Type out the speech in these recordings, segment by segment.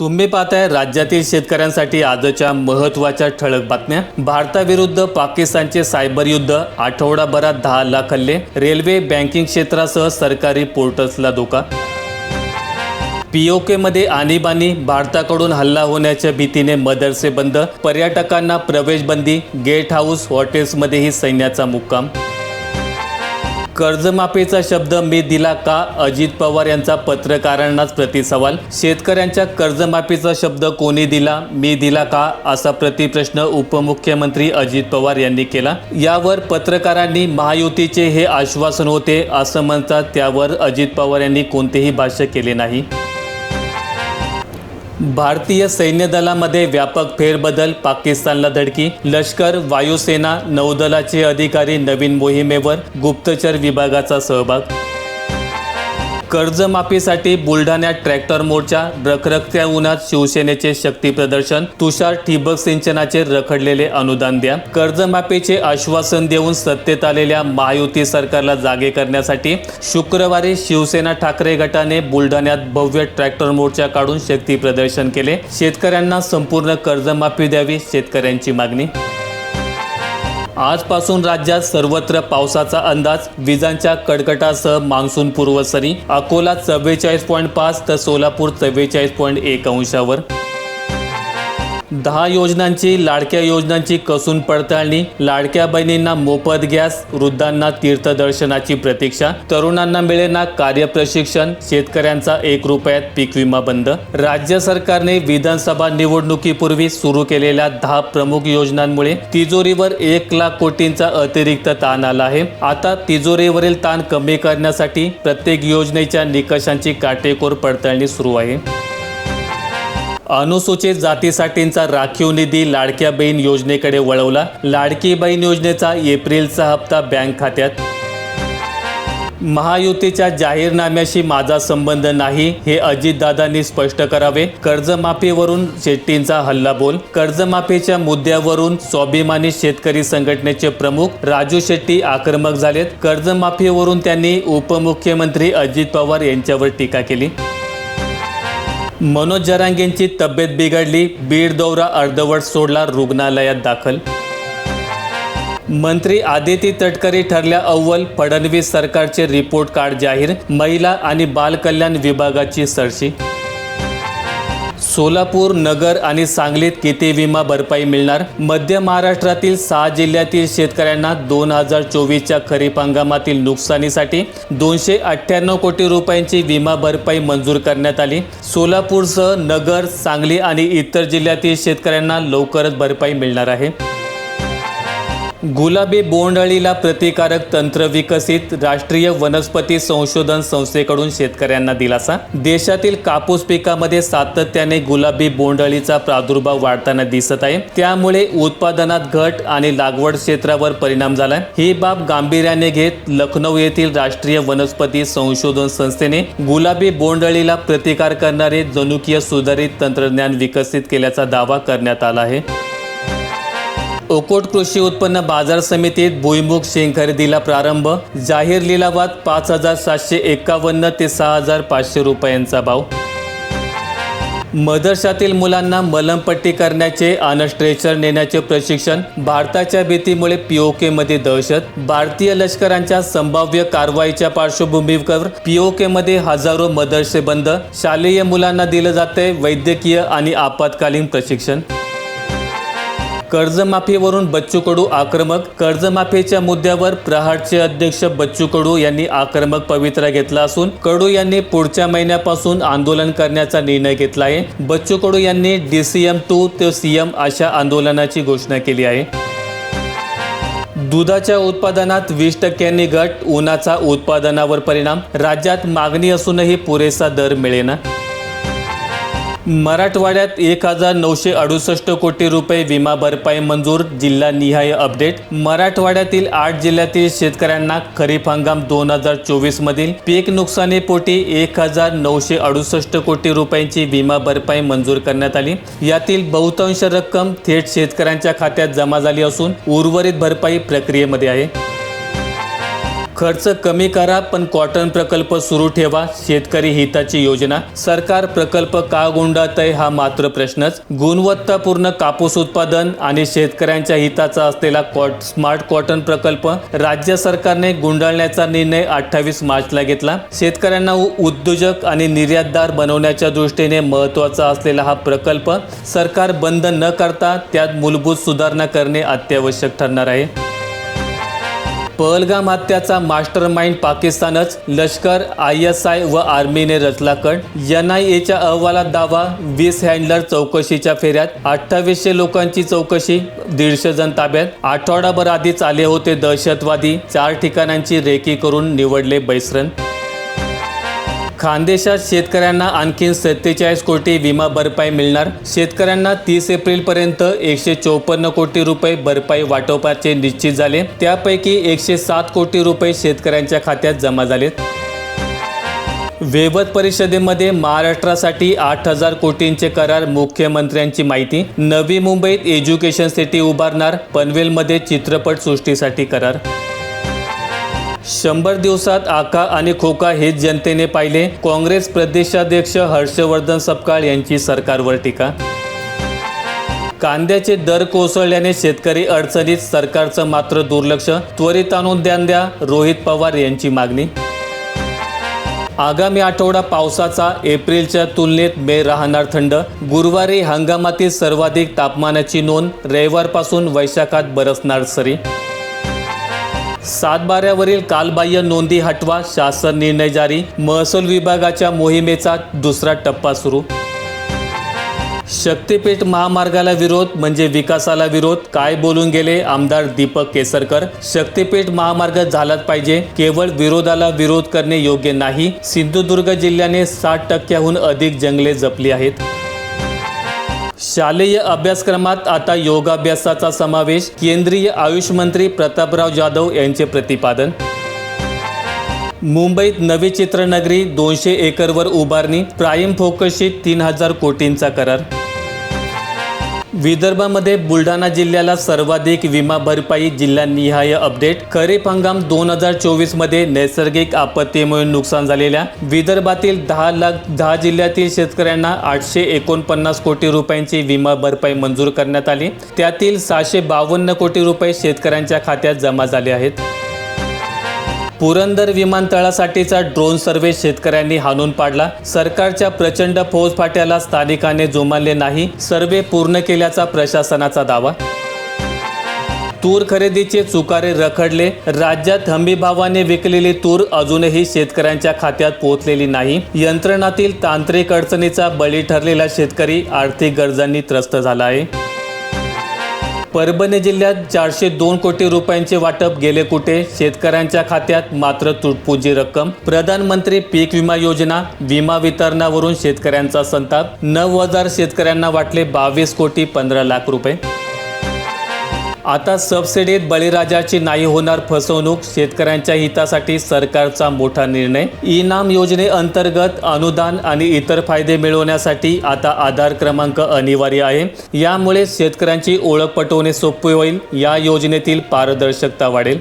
तुम्ही पाहताय राज्यातील शेतकऱ्यांसाठी आजच्या महत्त्वाच्या ठळक बातम्या. भारताविरुद्ध पाकिस्तानचे सायबर युद्ध आठवडाभरात दहा लाख हल्ले रेल्वे बँकिंग क्षेत्रासह सरकारी पोर्टल्सला धोका. पीओके मध्ये आणीबाणी भारताकडून हल्ला होण्याच्या भीतीने मदरसे बंद पर्यटकांना प्रवेश बंदी गेट हाऊस हॉटेल्समध्येही सैन्याचा मुक्काम. कर्जमाफीचा शब्द मी दिला का? अजित पवार यांचा पत्रकारांनाच प्रतिसवाल. शेतकऱ्यांच्या कर्जमाफीचा शब्द कोणी दिला? मी दिला का? असा प्रतिप्रश्न उपमुख्यमंत्री अजित पवार यांनी केला. यावर पत्रकारांनी महायुतीचे हे आश्वासन होते असं म्हणतात. त्यावर अजित पवार यांनी कोणतेही भाष्य केले नाही. भारतीय सैन्य दलामध्ये व्यापक फेरबदल पाकिस्तानला धडकी लष्कर वायुसेना नौदलाचे अधिकारी नवीन मोहिमेवर गुप्तचर विभागाचा सहभाग कर्जमाफीसाठी बुलढाण्यात ट्रॅक्टर मोर्चा रखरखत्या उन्हात शिवसेनेचे शक्ती प्रदर्शन तुषार ठिबक सिंचनाचे रखडलेले अनुदान द्या. कर्जमाफीचे आश्वासन देऊन सत्तेत आलेल्या महायुती सरकारला जागे करण्यासाठी शुक्रवारी शिवसेना ठाकरे गटाने बुलढाण्यात भव्य ट्रॅक्टर मोर्चा काढून शक्ती प्रदर्शन केले. शेतकऱ्यांना संपूर्ण कर्जमाफी द्यावी शेतकऱ्यांची मागणी आजपासून राज्यात सर्वत्र पावसाचा अंदाज विजांच्या कडकटासह मान्सून पूर्वसरी अकोला चव्वेचाळीस पॉईंट पाच तर सोलापूर चव्वेचाळीस पॉईंट एक अंशावर. दहा योजनांची लाडक्या योजनांची कसून पडताळणी लाडक्या बहिणींना मोफत गॅस वृद्धांना तीर्थदर्शनाची प्रतीक्षा तरुणांना मिळेना कार्यप्रशिक्षण शेतकऱ्यांचा एक रुपयात पीक विमा बंद. राज्य सरकारने विधानसभा निवडणुकीपूर्वी सुरू केलेल्या दहा प्रमुख योजनांमुळे तिजोरीवर एक लाख कोटींचा अतिरिक्त ताण आला आहे. आता तिजोरीवरील ताण कमी करण्यासाठी प्रत्येक योजनेच्या निकषांची काटेकोर पडताळणी सुरू आहे. अनुसूचित जातीसाठींचा राखीव निधी लाडक्या बहीण योजनेकडे वळवला. लाडकी बहीण योजनेचा एप्रिलचा हप्ता बँक खात्यात. महायुतीच्या जाहीरनाम्याशी माझा संबंध नाही हे अजितदादांनी स्पष्ट करावे. कर्जमाफीवरून शेट्टींचा हल्लाबोल. कर्जमाफीच्या मुद्द्यावरून स्वाभिमानी शेतकरी संघटनेचे प्रमुख राजू शेट्टी आक्रमक झालेत. कर्जमाफीवरून त्यांनी उपमुख्यमंत्री अजित पवार यांच्यावर टीका केली. मनोज जरांगेंची तब्येत बिघडली. बीड दौरा अर्धवट सोडला रुग्णालयात दाखल. मंत्री आदिती तटकरे ठरल्या अव्वल फडणवीस सरकारचे रिपोर्ट कार्ड जाहीर महिला आणि बालकल्याण विभागाची सरशी. सोलापूर नगर आणि सांगलीत किती विमा भरपाई मिळणार? मध्य महाराष्ट्रातील सहा जिल्ह्यातील शेतकऱ्यांना दोन हजार चोवीसच्या खरीप हंगामातील नुकसानीसाठी दोनशे अठ्ठ्याण्णव कोटी रुपयांची विमा भरपाई मंजूर करण्यात आली. सोलापूरसह नगर सांगली आणि इतर जिल्ह्यातील शेतकऱ्यांना लवकरच भरपाई मिळणार आहे. गुलाबी बोंडअळीला प्रतिकारक तंत्र विकसित राष्ट्रीय वनस्पती संशोधन संस्थेकडून शेतकऱ्यांना दिलासा. देशातील कापूस पिकामध्ये सातत्याने गुलाबी बोंडअळीचा प्रादुर्भाव वाढताना दिसत आहे. त्यामुळे उत्पादनात घट आणि लागवड क्षेत्रावर परिणाम झाला ही बाब गांभीर्याने घेत लखनौ येथील राष्ट्रीय वनस्पती संशोधन संस्थेने गुलाबी बोंडअळीला प्रतिकार करणारे जनुकीय सुधारित तंत्रज्ञान विकसित केल्याचा दावा करण्यात आला आहे. ओकोट कृषी उत्पन्न बाजार समितीत भुईमुग शेंग खरेदीला प्रारंभ. जाहीर लिलावात पाच हजार सातशे एकावन्न ते सहा हजार पाचशे रुपयांचा भाव. मदरशातील मुलांना मलमपट्टी करण्याचे आणि स्ट्रेचर नेण्याचे प्रशिक्षण. भारताच्या भीतीमुळे पीओकेमध्ये दहशत. भारतीय लष्करांच्या संभाव्य कारवाईच्या पार्श्वभूमीवर पीओकेमध्ये हजारो मदरसे बंद. शालेय मुलांना दिलं जाते वैद्यकीय आणि आपत्कालीन प्रशिक्षण. कर्जमाफीवरून बच्चू कडू आक्रमक कर्जमाफीच्या मुद्द्यावर प्रहारचे अध्यक्ष बच्चू कडू यांनी आक्रमक पवित्रा घेतला असून कडू यांनी पुढच्या महिन्यापासून आंदोलन करण्याचा निर्णय घेतला आहे. बच्चू कडू यांनी डीसीएम टू ते सीएम अशा आंदोलनाची घोषणा केली आहे. दुधाच्या उत्पादनात वीस टक्क्यांनी घट उन्हाचा उत्पादनावर परिणाम राज्यात मागणी असूनही पुरेसा दर मिळेना. मराठवाड्यात एक हजार नऊशे अडुसष्ट कोटी रुपये विमा भरपाई मंजूर जिल्हा निहाय अपडेट. मराठवाड्यातील आठ जिल्ह्यातील शेतकऱ्यांना खरीप हंगाम दोन हजार चोवीस मधील पीक नुकसानीपोटी एक हजार नऊशे अडुसष्ट कोटी रुपयांची विमा भरपाई मंजूर करण्यात आली. यातील बहुतांश रक्कम थेट शेतकऱ्यांच्या खात्यात जमा झाली असून उर्वरित भरपाई प्रक्रियेमध्ये आहे. खर्च कमी करा पण कॉटन प्रकल्प सुरू ठेवा शेतकरी हिताची योजना. सरकार प्रकल्प का गुंडाळत आहे हा मात्र प्रश्नच. गुणवत्तापूर्ण कापूस उत्पादन आणि शेतकऱ्यांच्या हिताचा असलेला कॉट स्मार्ट कॉटन प्रकल्प राज्य सरकारने गुंडाळण्याचा निर्णय अठ्ठावीस मार्चला घेतला. शेतकऱ्यांना उ- उद्योजक आणि निर्यातदार बनवण्याच्या दृष्टीने महत्त्वाचा असलेला हा प्रकल्प सरकार बंद न करता त्यात मूलभूत सुधारणा करणे अत्यावश्यक ठरणार आहे. पहलगाम हत्याचा मास्टर माइंड पाकिस्तानच लष्कर आय एस आय व आर्मीने रचला कट एन आय एच्या अहवालात दावा वीस हँडलर चौकशीच्या फेऱ्यात अठ्ठावीसशे लोकांची चौकशी दीडशे जण ताब्यात. आठवडाभर आधीच आले होते दहशतवादी चार ठिकाणांची रेकी करून निवडले बैसरण खानदेशात शेतकऱ्यांना आणखीन सत्तेचाळीस कोटी विमा भरपाई मिळणार. शेतकऱ्यांना तीस एप्रिलपर्यंत एकशे चौपन्न कोटी रुपये भरपाई वाटोपाचे निश्चित झाले. त्यापैकी एकशे सात कोटी रुपये शेतकऱ्यांच्या खात्यात जमा झालेत. वेवत परिषदेमध्ये महाराष्ट्रासाठी आठ हजार कोटींचे करार मुख्यमंत्र्यांची माहिती. नवी मुंबईत एज्युकेशन सिटी उभारणार. पनवेलमध्ये चित्रपट सृष्टीसाठी करार. शंभर दिवसात आका आणि खोका हेच जनतेने पाहिले. काँग्रेस प्रदेशाध्यक्ष हर्षवर्धन सपकाळ यांची सरकारवर टीका. कांद्याचे दर कोसळल्याने शेतकरी अडचणीत सरकारचं मात्र दुर्लक्ष. त्वरित आणून द्यान द्या रोहित पवार यांची मागणी. आगामी आठवडा पावसाचा एप्रिलच्या तुलनेत मे राहणार थंड. गुरुवारी हंगामातील सर्वाधिक तापमानाची नोंद रविवारपासून वैशाखात बरसणार सरी. सातबाऱ्यावरील कालबाह्य नोंदी हटवा शासन निर्णय जारी महसूल विभागाच्या मोहिमेचा दुसरा टप्पा सुरू. शक्तीपीठ महामार्गाला विरोध म्हणजे विकासाला विरोध काय बोलून गेले आमदार दीपक केसरकर? शक्तीपीठ महामार्ग झालाच पाहिजे केवळ विरोधाला विरोध करणे योग्य नाही. सिंधुदुर्ग जिल्ह्याने साठ टक्क्याहून अधिक जंगले जपली आहेत. शालेय अभ्यासक्रमात आता योगाभ्यासाचा समावेश केंद्रीय आयुष मंत्री प्रतापराव जाधव यांचे प्रतिपादन. मुंबईत नवी चित्रनगरी दोनशे एकरवर उभारणी प्राईम फोकसशी तीन हजार कोटींचा करार. विदर्भामध्ये बुलढाणा जिल्ह्याला सर्वाधिक विमा भरपाई जिल्हानिहाय अपडेट. खरीप हंगाम दोन हजार चोवीसमध्ये नैसर्गिक आपत्तीमुळे नुकसान झालेल्या. विदर्भातील दहा लाख दहा जिल्ह्यातील शेतकऱ्यांना आठशे एकोणपन्नास कोटी रुपयांची विमा भरपाई मंजूर करण्यात आली. त्यातील सहाशे बावन्न कोटी रुपये शेतकऱ्यांच्या खात्यात जमा झाले आहेत. पुरंदर विमानतळासाठीचा ड्रोन सर्वे शेतकऱ्यांनी हाणून पाडला. सरकारच्या प्रचंड फौजफाट्याला स्थानिकाने जुमानले नाही सर्वे पूर्ण केल्याचा प्रशासनाचा दावा. तूर खरेदीचे चुकारे रखडले राज्यात हमीभावाने विकलेली तूर अजूनही शेतकऱ्यांच्या खात्यात पोहोचलेली नाही. यंत्रणातील तांत्रिक अडचणीचा बळी ठरलेला शेतकरी आर्थिक गरजांनी त्रस्त झाला आहे. परभणी जिल्ह्यात चारशे दोन कोटी रुपयांचे वाटप गेले कुठे? शेतकऱ्यांच्या खात्यात मात्र तुटपुंजी रक्कम. प्रधानमंत्री पीक विमा योजना विमा वितरणावरून शेतकऱ्यांचा संताप. नऊ हजार शेतकऱ्यांना वाटले बावीस कोटी पंधरा लाख रुपये. आता सबसिडीत बळीराजाची नाही होणार फसवणूक शेतकऱ्यांच्या हितासाठी सरकारचा मोठा निर्णय. इनाम योजनेअंतर्गत अनुदान आणि इतर फायदे मिळवण्यासाठी आता आधार क्रमांक अनिवार्य आहे. यामुळे शेतकऱ्यांची ओळख पटवणे सोपे होईल. या योजनेतील पारदर्शकता वाढेल.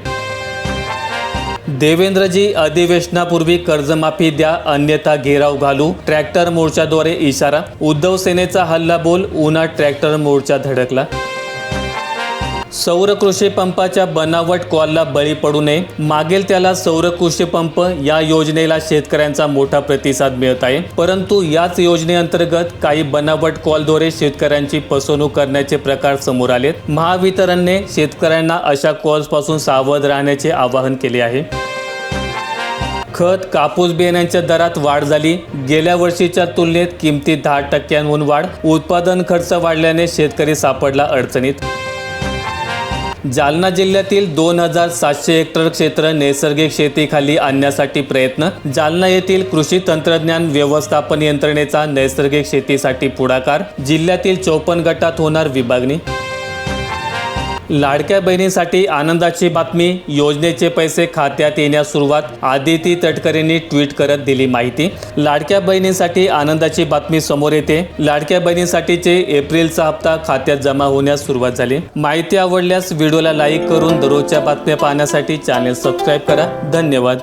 देवेंद्रजी अधिवेशनापूर्वी कर्जमाफी द्या अन्यथा घेराव घालू ट्रॅक्टर मोर्चाद्वारे इशारा. उद्धव सेनेचा हल्ला बोल उन्हा ट्रॅक्टर मोर्चा धडकला. सौर कृषी पंपाच्या बनावट कॉलला बळी पडू नये. मागेल त्याला सौर कृषी पंप या योजनेला शेतकऱ्यांचा मोठा प्रतिसाद मिळत आहे. परंतु याच योजनेअंतर्गत काही बनावट कॉलद्वारे शेतकऱ्यांची फसवणूक करण्याचे प्रकार समोर आलेत. महावितरणने शेतकऱ्यांना अशा कॉल्सपासून सावध राहण्याचे आवाहन केले आहे. खत कापूस बियाण्यांच्या दरात वाढ झाली. गेल्या वर्षीच्या तुलनेत किमतीत दहा टक्क्यांहून वाढ. उत्पादन खर्च वाढल्याने शेतकरी सापडला अडचणीत. जालना जिल्ह्यातील दोन हजार सातशे हेक्टर क्षेत्र नैसर्गिक शेतीखाली आणण्यासाठी प्रयत्न. जालना येथील कृषी तंत्रज्ञान व्यवस्थापन यंत्रणेचा नैसर्गिक शेतीसाठी पुढाकार. जिल्ह्यातील चौपन्न गटात होणार विभागणी. लाडक्या बहिणीसाठी आनंदाची बातमी योजनेचे पैसे खात्यात येण्यास सुरुवात आदिती तटकरेंनी ट्विट करत दिली माहिती. लाडक्या बहिणीसाठी आनंदाची बातमी समोर येते. लाडक्या बहिणीसाठीचे एप्रिलचा हप्ता खात्यात जमा होण्यास सुरुवात झाली. माहिती आवडल्यास व्हिडिओला लाईक करून दररोजच्या बातम्या पाहण्यासाठी चॅनेल सबस्क्राईब करा. धन्यवाद.